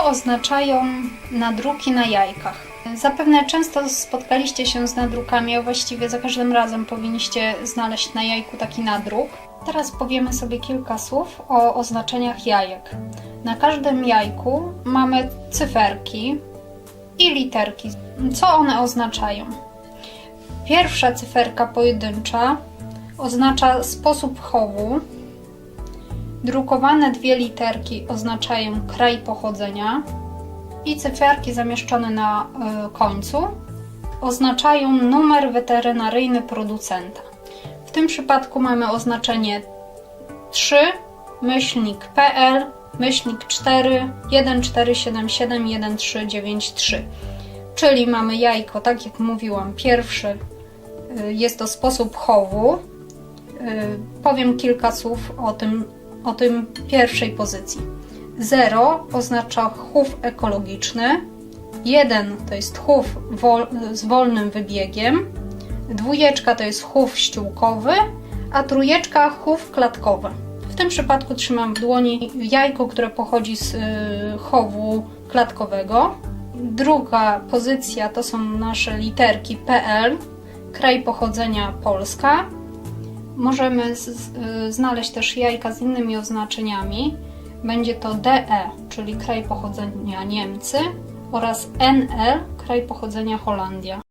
Co oznaczają nadruki na jajkach? Zapewne często spotkaliście się z nadrukami, a właściwie za każdym razem powinniście znaleźć na jajku taki nadruk. Teraz powiemy sobie kilka słów o oznaczeniach jajek. Na każdym jajku mamy cyferki i literki. Co one oznaczają? Pierwsza cyferka pojedyncza oznacza sposób chowu. Drukowane dwie literki oznaczają kraj pochodzenia i cyferki zamieszczone na y, końcu oznaczają numer weterynaryjny producenta. W tym przypadku mamy oznaczenie 3 myślnik PL myślnik 4 1477 1393 czyli mamy jajko, tak jak mówiłam, pierwszy y, jest to sposób chowu. Y, Powiem kilka słów o tym, o tym pierwszej pozycji. 0 oznacza chów ekologiczny, 1 to jest chów wol, z wolnym wybiegiem, dwójeczka to jest chów ściółkowy, a trójeczka chów klatkowy. W tym przypadku trzymam w dłoni jajko, które pochodzi z y, chowu klatkowego. Druga pozycja to są nasze literki PL, kraj pochodzenia Polska. Możemy y, znaleźć też jajka z innymi oznaczeniami. Będzie to DE, czyli kraj pochodzenia Niemcy oraz NL, kraj pochodzenia Holandia.